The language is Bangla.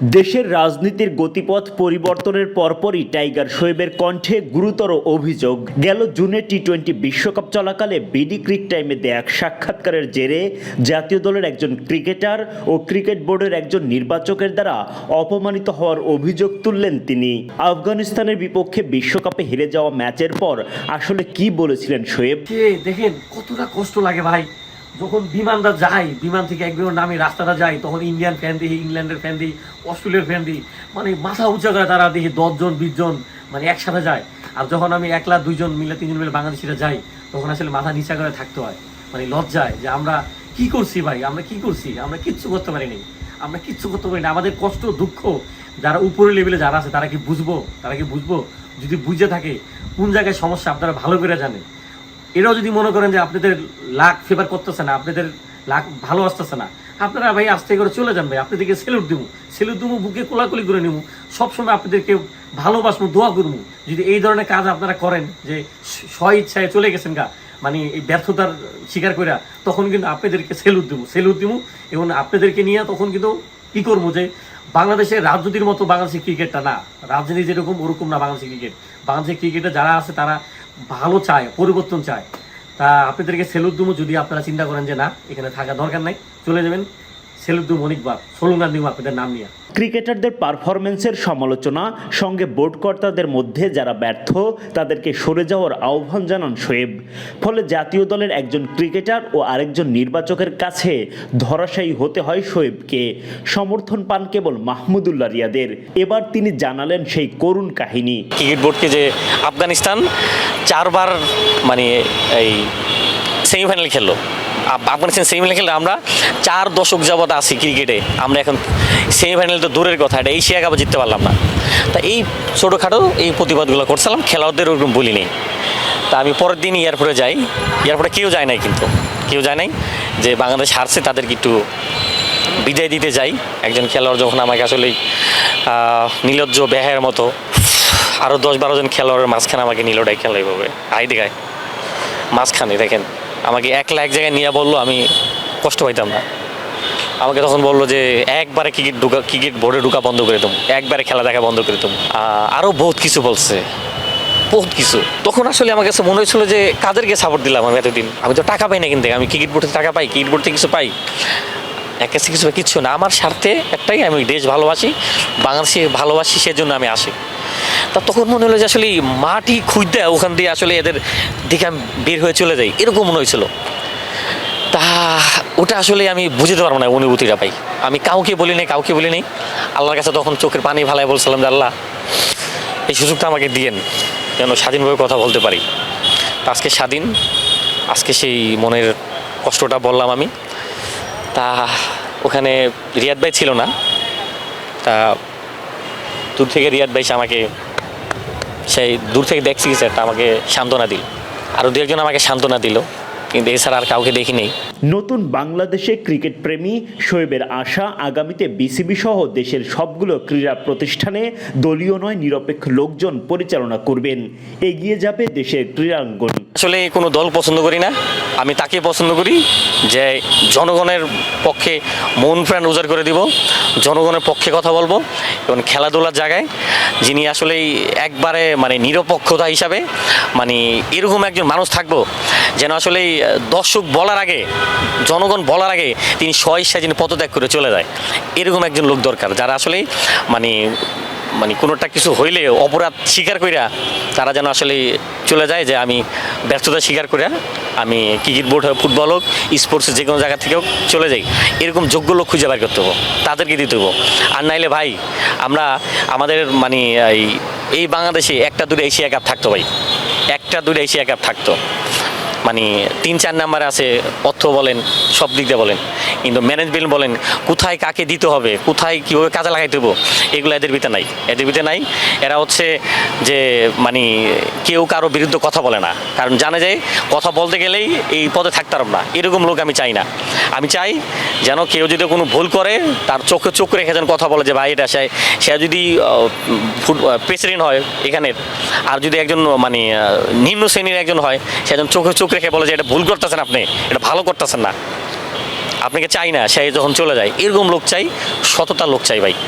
দেশের রাজনীতির গতিপথ পরিবর্তনের পরপরই টাইগার শোয়েবের কণ্ঠে গুরুতর অভিযোগ। গেল জুনে টি টোয়েন্টি বিশ্বকাপ চলাকালে বিডি ক্রিক টাইমে দেয়া সাক্ষাৎকারের জেরে জাতীয় দলের একজন ক্রিকেটার ও ক্রিকেট বোর্ডের একজন নির্বাচকের দ্বারা অপমানিত হওয়ার অভিযোগ তুললেন তিনি। আফগানিস্তানের বিপক্ষে বিশ্বকাপে হেরে যাওয়া ম্যাচের পর আসলে কি বলেছিলেন শোয়েব? দেখেন, কতটা কষ্ট লাগে ভাই। যখন বিমানটা যায়, বিমান থেকে এক বিমান নামে, রাস্তাটা যায়, তখন ইন্ডিয়ান ফ্যান দিই ইংল্যান্ডের ফ্যান দিই অস্ট্রেলিয়ার ফ্যান দিই মানে মাথা উঁচা করে তারা দেখি, দশজন, বিশজন মানে একসাথে যায়। আর যখন আমি একলা দুইজন মিলে, তিনজন মিলে বাংলাদেশিরা যাই, তখন আসলে মাথা নিচা করে থাকতে হয়। মানে লজ্জায় যে আমরা কি করছি ভাই? আমরা কি করছি? আমরা কিচ্ছু করতে পারিনি। আমরা কিচ্ছু করতে পারি না আমাদের কষ্ট, দুঃখ, যারা উপরের লেভেলে যারা আছে, তারা কি বুঝব? তারা কি বুঝব? যদি বুঝে থাকে, কোন জায়গায় সমস্যা আপনারা ভালো করে জানেন। এরাও যদি মনে করেন যে আপনাদের লাখ ফেভার করতেছে না, আপনাদের লাখ ভালো আসতেছে না, আপনারা ভাই আস্তে করে চলে যান ভাই, আপনাদেরকে সেলুট দিব সেলুট দিব বুকে কোলাকুলি করে নিব সবসময় আপনাদেরকে ভালোবাসবো দোয়া করব যদি এই ধরনের কাজ আপনারা করেন যে স্ব ইচ্ছায় চলে গেছেন গা মানে এই ব্যর্থতার স্বীকার করে তখন কিন্তু আপনাদেরকে সেলুট দিব সেলুট দিব এবং আপনাদেরকে নিয়ে তখন কিন্তু কি করব যে বাংলাদেশের রাজনীতির মতো বাংলাদেশের ক্রিকেটটা না, রাজনীতি যেরকম ওরকম না বাংলাদেশের ক্রিকেট বাংলাদেশের ক্রিকেটে যারা আছে তারা ভালো চায়, পরিবর্তন চায়। তা আপনাদেরকে দুমু যদি আপনারা চিন্তা করেন যে না, এখানে থাকা দরকার নাই, চলে যাবেন। সেলুট দুম অনেকবার স্লোগান দিব আপনাদের নাম নিয়ে। ক্রিকেটারদের পারফরমেন্সের সমালোচনা সঙ্গে বোর্ড কর্তাদের মধ্যে যারা ব্যর্থ তাদেরকে সরে যাওয়ার আহ্বান জানান শোয়েব। ফলে জাতীয় দলের একজন ক্রিকেটার ও আরেকজন নির্বাচকের কাছে ধরাশায়ী হতে হয় শোয়েবকে। সমর্থন পান কেবল মাহমুদুল্লাহ রিয়াদের। এবার তিনি জানালেন সেই করুণ কাহিনী। ক্রিকেট বোর্ডকে যে আফগানিস্তান চারবার মানে এই সেমিফাইনাল খেললো। আফ- আফগানিস্তান সেমিফাইনাল খেললে আমরা চার দশক যাবৎ আছি ক্রিকেটে আমরা এখন সেমিফাইনাল তো দূরের কথা, এটা এশিয়া কাপও জিততে পারলাম না। তা এই ছোটোখাটো এই প্রতিবাদগুলো করছিলাম, খেলোয়াড়দের ওরকম বলিনি তা আমি পরের দিন এয়ারপোর্টে যাই। এয়ারপোর্টে কেউ যায় নাই কিন্তু। কেউ যায় নাই যে বাংলাদেশ হারছে, তাদেরকে একটু বিদায় দিতে যাই। একজন খেলোয়াড় যখন আমাকে আসলে নীলজ্জ ব্যাহের মতো আরও দশ বারো জন খেলোয়াড়ের মাঝখানে আমাকে নিল ডাই খেলা এইভাবে। আই দেখায়। মাঝখানে দেখেন, আমাকে একলা এক জায়গায় নিয়ে বলল, আমি কষ্ট পাইতাম না। আমাকে তখন বলল যে, একবারে ক্রিকেট ঢুকা ক্রিকেট বোর্ডে ঢুকা বন্ধ করে দেবো একবারে খেলা দেখা বন্ধ করে দেবো আরও বহুত কিছু বলছে, বহুত কিছু। তখন আসলে আমার কাছে মনে হয়েছিল যে, কাদেরকে সাপোর্ট দিলাম আমি এতদিন? আমি তো টাকা পাই না কিন্তু, আমি ক্রিকেট বোর্ডে টাকা পাই ক্রিকেট বোর্ড কিছু পাই? এক কাছে কিছু কিচ্ছু না, আমার স্বার্থে একটাই, আমি দেশ ভালোবাসি, বাংলাদেশে ভালোবাসি, সেজন্য আমি আসি। তা তখন মনে হলো যে, আসলে মাটি খুঁজতে ওখান দিয়ে আসলে এদের দিকে আমি বের হয়ে চলে যাই, এরকম মনে হয়েছিল। তা ওটা আসলে আমি বুঝতে পারব না অনুভূতিটা পাই আমি কাউকে বলি নাই, কাউকে বলি নাই। আল্লাহর কাছে তখন চোখের পানি ভালাই বলছিলাম যে, আল্লাহ, এই সুযোগটা আমাকে দিয়েন, যেন স্বাধীনভাবে কথা বলতে পারি। আজকে স্বাধীন, আজকে সেই মনের কষ্টটা বললাম আমি। তা ওখানে রিয়াদ ভাই ছিল না। তা দূর থেকে রিয়াদ ভাই আমাকে সেই দূর থেকে দেখছি স্যার, তা আমাকে সান্ত্বনা দিল। আরও দু একজন আমাকে সান্ত্বনা দিল। কিন্তু এছাড়া আর কাউকে দেখিনি নতুন বাংলাদেশে ক্রিকেট প্রেমী শোয়েবের আশা আগামীতে বিসিবি সহ দেশের সবগুলো ক্রীড়া প্রতিষ্ঠানে দলীয় নয়, নিরপেক্ষ লোকজন পরিচালনা করবেন। এগিয়ে যাবে দেশের ক্রীড়াঙ্গন। আসলে কোনো দল পছন্দ করি না। আমি তাকে পছন্দ করি যে জনগণের পক্ষে মন প্রাণ উজাড় করে দিব, জনগণের পক্ষে কথা বলব এবং খেলাধুলার জায়গায় যিনি আসলেই একবারে মানে নিরপেক্ষতা হিসাবে মানে এরকম একজন মানুষ থাকব যেন আসলে দর্শক বলার আগে জনগণ বলার আগে তিনি স্বইচ্ছায় যিনি পদত্যাগ করে চলে যায়। এরকম একজন লোক দরকার, যারা আসলে মানে মানে কোনোটা কিছু হইলে অপরাধ স্বীকার করিয়া তারা যেন আসলে চলে যায় যে আমি ব্যর্থতা স্বীকার করিয়া আমি ক্রিকেট বোর্ড হোক, ফুটবল হোক, স্পোর্টস যে কোনো জায়গা থেকেও চলে যাই। এরকম যোগ্য লোক খুঁজে বের করতে হব, তাদেরকে দিতে হব। আর নাইলে ভাই, আমরা আমাদের মানে এই বাংলাদেশে একটা দুটো এশিয়া কাপ থাকতো ভাই। একটা দুটো এশিয়া কাপ থাকতো। মানে তিন, চার নাম্বারে আছে, অর্থ বলেন, সব দিক দিয়ে বলেন। কিন্তু ম্যানেজমেন্ট বলেন, কোথায় কাকে দিতে হবে, কোথায় কীভাবে কাজে লাগাইতে হব এগুলো এদের ভিতরে নাই। এদের ভিতরে নাই, এরা হচ্ছে যে মানে কেউ কারও বিরুদ্ধে কথা বলে না। কারণ জানা যায় কথা বলতে গেলেই এই পদে থাকতে পারব না। এরকম লোক আমি চাই না। আমি চাই যেন কেউ যদি কোনো ভুল করে, তার চোখে চোখ রেখে যেন কথা বলে যে, ভাই, এটা সে সে যদি প্রেসিডেন্ট হয় এখানের, আর যদি একজন মানে নিম্ন শ্রেণির একজন হয়, সে একজন চোখে চোখ রেখে বলে যে এটা ভুল করতেছেন আপনি, এটা ভালো করতেছেন না। আপনাকে চাই না, সে যখন চলে যায়, এরকম লোক চাই, সততা লোক চাই ভাই।